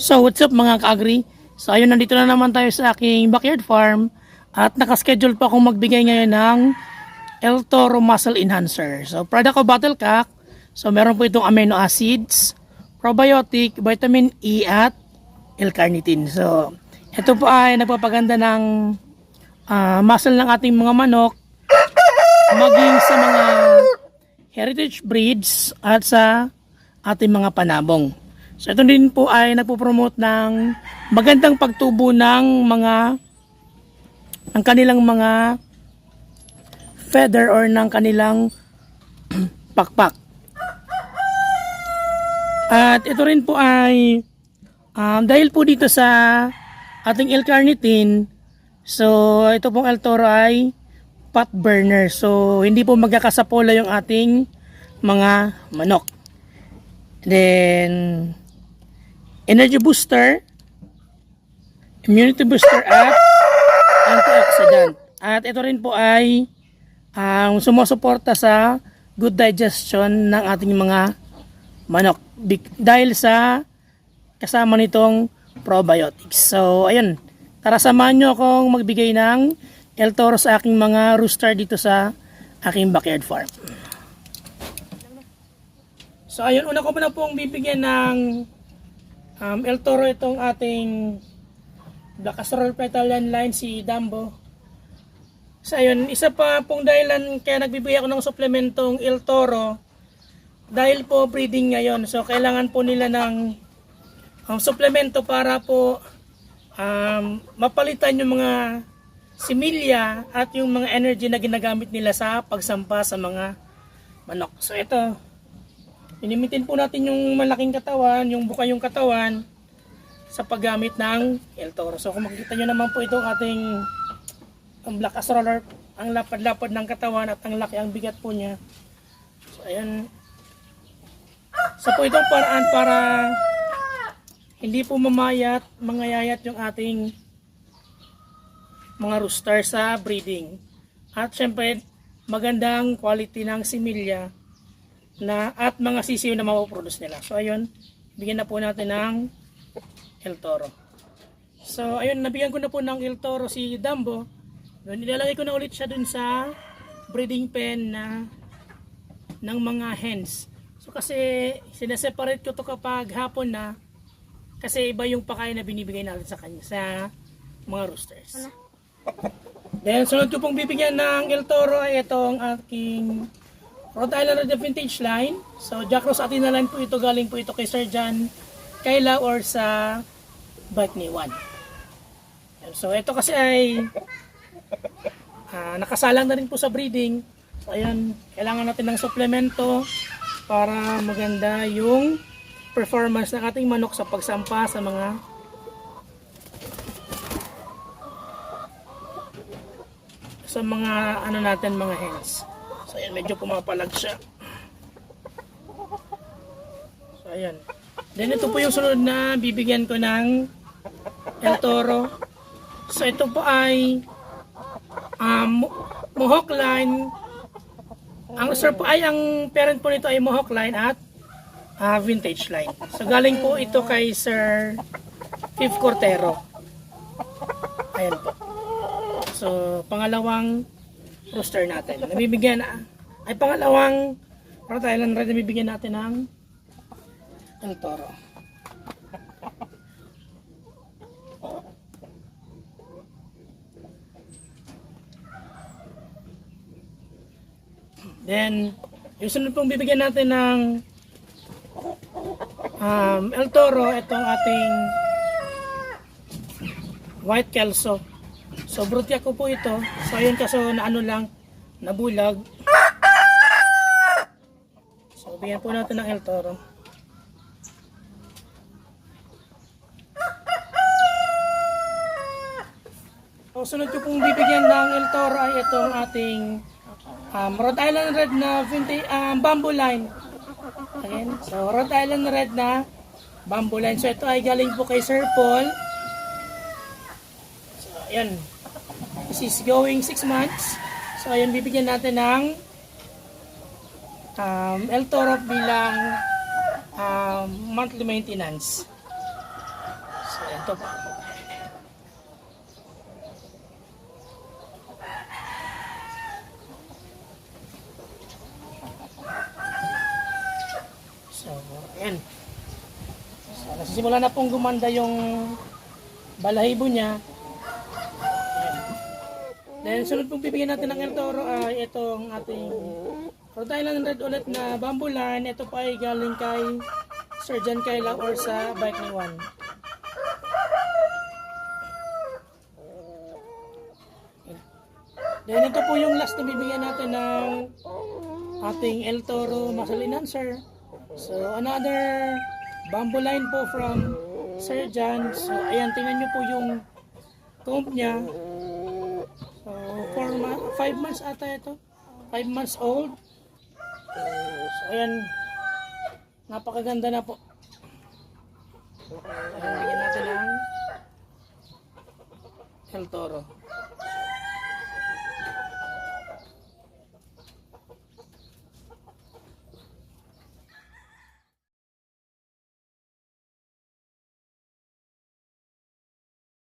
So what's up mga ka-agri? So ayun nandito na naman tayo sa aking backyard farm at nakaschedule pa akong magbigay ngayon ng El Toro Muscle Enhancer. So product of Battlecock. So meron po itong amino acids, probiotic, vitamin E at L-carnitine. So ito po ay nagpapaganda ng ah, muscle ng ating mga manok maging sa mga heritage breeds at sa ating mga panabong. So ito din po ay nagpo-promote ng magandang pagtubo ng mga ng kanilang mga feather or ng kanilang pakpak. At ito rin po ay um, dahil po dito sa ating L-carnitine, so ito pong El Toro ay pot burner. So hindi po magkakasapola yung ating mga manok. Then energy booster, immunity booster at antioxidant. At ito rin po ay ang sumusuporta sa good digestion ng ating mga manok dahil sa kasama nitong probiotics. So ayun, tara samahan nyo akong magbigay ng El Toro sa aking mga rooster dito sa aking backyard farm. So ayun, una ko muna pong bibigyan ng um, El Toro itong ating Black Astral Petalian line si Dambo. So ayun, isa pa pong dahilan kaya nagbibigay ako ng suplementong El Toro dahil po breeding ngayon. So kailangan po nila ng um, suplemento para po um, mapalitan yung mga similya at yung mga energy na ginagamit nila sa pagsampa sa mga manok. So ito, Inimitin po natin yung malaking katawan, yung buka yung katawan sa paggamit ng El Toro. So kung makikita nyo naman po itong ating ang black astroller, ang lapad-lapad ng katawan at ang laki ang bigat po niya. So ayan. Sa po itong paraan para hindi po mamayat, mangayayat yung ating mga rooster sa breeding. At syempre, magandang quality ng similya na at mga sisiw na mapoproduce nila. So ayun, bigyan na po natin ng El Toro. So ayun, nabigyan ko na po ng El Toro si Dumbo. Doon ilalagay ko na ulit siya dun sa breeding pen na ng mga hens. So kasi sineseparate ko to kapag hapon na kasi iba yung pakain na binibigay natin sa kanya sa mga roosters. Then sunod ko pong bibigyan ng El Toro ay itong aking Island Red Vintage line. So, Jack Ross Atina line po ito. Galing po ito kay Sir John Kayla or sa bike ni Juan. So, ito kasi ay ah, nakasalang na rin po sa breeding. So, ayan, kailangan natin ng suplemento para maganda yung performance ng ating manok sa pagsampa sa mga sa mga ano natin mga hens. Ayan, medyo pumapalag siya. So ayan. Then ito po yung sunod na bibigyan ko ng El Toro. So ito po ay um, Mohawk line. Ang sir po ay ang parent po nito ay Mohawk line at ah, vintage line. So galing po ito kay Sir Fifth Cortero. Ayan po. So pangalawang rooster natin. Nabibigyan na ay pangalawang Rhode Island Red nabibigyan natin ng El Toro. Then, yung sunod pong bibigyan natin ng um, El Toro, itong ating white kelso. So, brutya ko po ito. So, ayun kaso na ano lang, nabulag. So, bigyan po natin ng El Toro. So, sunod ko pong bibigyan ng El Toro ay itong ating um, Rhode Island Red na vintage, um, bamboo line. Ayan. So, Rhode Island Red na bamboo line. So, ito ay galing po kay Sir Paul. So, ayan. This is going 6 months. So, ayan, bibigyan natin ng um, El Toro bilang um, monthly maintenance. ito. So, ayan. So, nasisimula na pong gumanda yung balahibo niya. Then, sunod pong bibigyan natin ng El Toro ay itong ating Rhode Island Red ulit na bamboo line. Ito pa ay galing kay Sir John Kayla or sa Bike ni Juan. Then ito po yung last na bibigyan natin ng ating El Toro muscle enhancer. So another bamboo line po from Sir John. So ayan, tingnan nyo po yung comb niya. 5 months ata ito. 5 months old. So ayan, napakaganda na po. Ayan, bigyan natin ng El Toro.